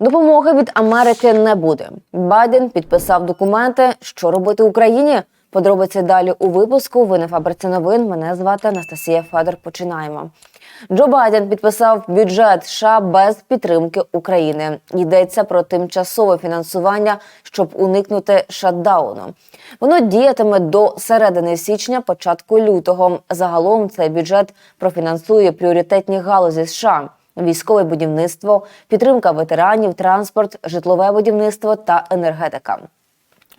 Допомоги від Америки не буде. Байден підписав документи, що робити Україні. Подробиці далі у випуску. Ви на фабриці новин. Мене звати Анастасія Федор. Починаємо. Джо Байден підписав бюджет США без підтримки України. Йдеться про тимчасове фінансування, щоб уникнути шатдауну. Воно діятиме до середини січня, початку лютого. Загалом цей бюджет профінансує пріоритетні галузі США військове будівництво, підтримка ветеранів, транспорт, житлове будівництво та енергетика.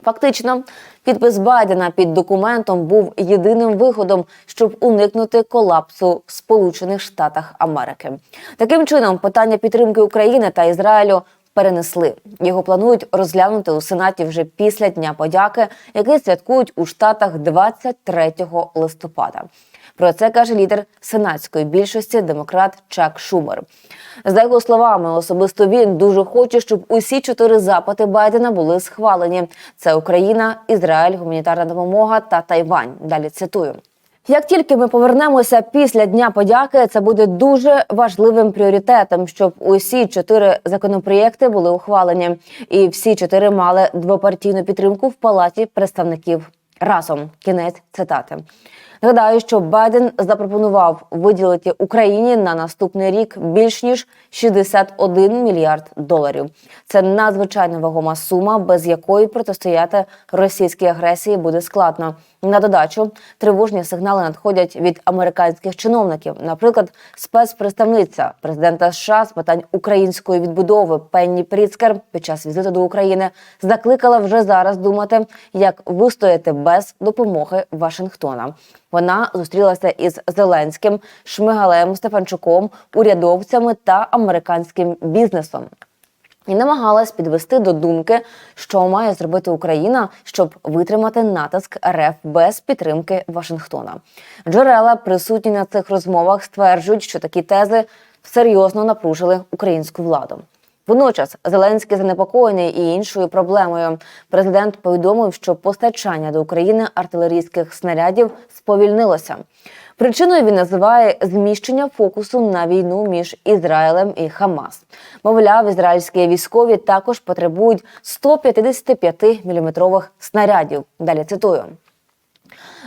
Фактично, підпис Байдена під документом був єдиним виходом, щоб уникнути колапсу в Сполучених Штатах Америки. Таким чином, питання підтримки України та Ізраїлю перенесли. Його планують розглянути у Сенаті вже після Дня подяки, який святкують у Штатах 23 листопада. Про це каже лідер сенатської більшості демократ Чак Шумер. За його словами, особисто він дуже хоче, щоб усі чотири запити Байдена були схвалені: це Україна, Ізраїль, гуманітарна допомога та Тайвань. Далі цитую. Як тільки ми повернемося після Дня подяки, це буде дуже важливим пріоритетом, щоб усі чотири законопроєкти були ухвалені, і всі чотири мали двопартійну підтримку в палаті представників разом. Кінець цитати. Нагадаю, що Байден запропонував виділити Україні на наступний рік більш ніж 61 мільярд доларів. Це надзвичайно вагома сума, без якої протистояти російській агресії буде складно. На додачу тривожні сигнали надходять від американських чиновників. Наприклад, спецпредставниця президента США з питань української відбудови Пенні Пріцкер під час візиту до України закликала вже зараз думати, як вистояти без допомоги Вашингтона. Вона зустрілася із Зеленським, Шмигалем Стефанчуком, урядовцями та американським бізнесом. І намагалась підвести до думки, що має зробити Україна, щоб витримати натиск РФ без підтримки Вашингтона. Джерела, присутні на цих розмовах, стверджують, що такі тези серйозно напружили українську владу. Водночас Зеленський занепокоєний і іншою проблемою. Президент повідомив, що постачання до України артилерійських снарядів сповільнилося. Причиною він називає зміщення фокусу на війну між Ізраїлем і Хамас. Мовляв, ізраїльські військові також потребують 155 міліметрових снарядів. Далі цитую.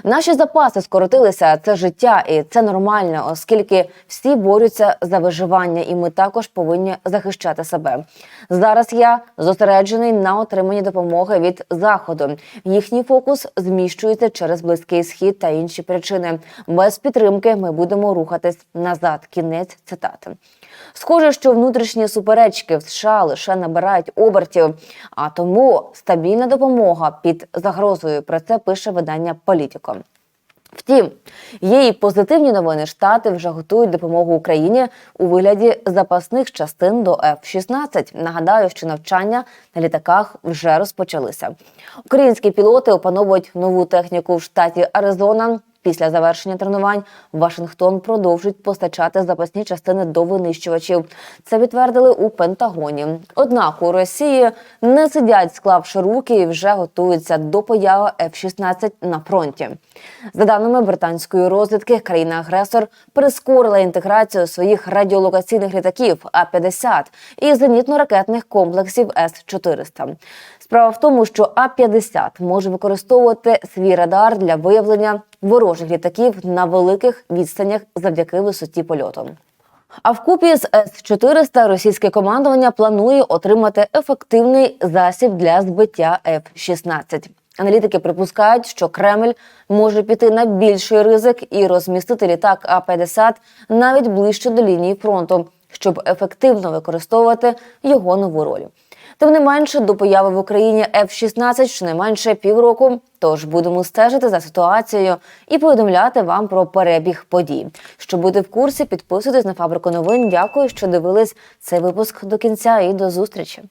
Наші запаси скоротилися. Це життя, і це нормально, оскільки всі борються за виживання, і ми також повинні захищати себе. Зараз я зосереджений на отриманні допомоги від заходу. Їхній фокус зміщується через близький схід та інші причини. Без підтримки ми будемо рухатись назад. Кінець цитати. Схоже, що внутрішні суперечки в США лише набирають обертів, а тому стабільна допомога під загрозою. Про це пише видання Політіко. Втім, є і позитивні новини. Штати вже готують допомогу Україні у вигляді запасних частин до F-16. Нагадаю, що навчання на літаках вже розпочалися. Українські пілоти опановують нову техніку в штаті Аризона. Після завершення тренувань Вашингтон продовжить постачати запасні частини до винищувачів. Це підтвердили у Пентагоні. Однак у Росії не сидять, склавши руки, і вже готуються до появи F-16 на фронті. За даними британської розвідки, країна-агресор прискорила інтеграцію своїх радіолокаційних літаків А-50 і зенітно-ракетних комплексів С-400. Справа в тому, що А-50 може використовувати свій радар для виявлення ворожих літаків на великих відстанях завдяки висоті польоту. А вкупі з С-400 російське командування планує отримати ефективний засіб для збиття F-16. Аналітики припускають, що Кремль може піти на більший ризик і розмістити літак А-50 навіть ближче до лінії фронту, щоб ефективно використовувати його нову роль. Тим не менше, до появи в Україні F-16 щонайменше півроку. Тож будемо стежити за ситуацією і повідомляти вам про перебіг подій. Щоб бути в курсі, підписуйтесь на фабрику новин. Дякую, що дивились цей випуск до кінця і до зустрічі.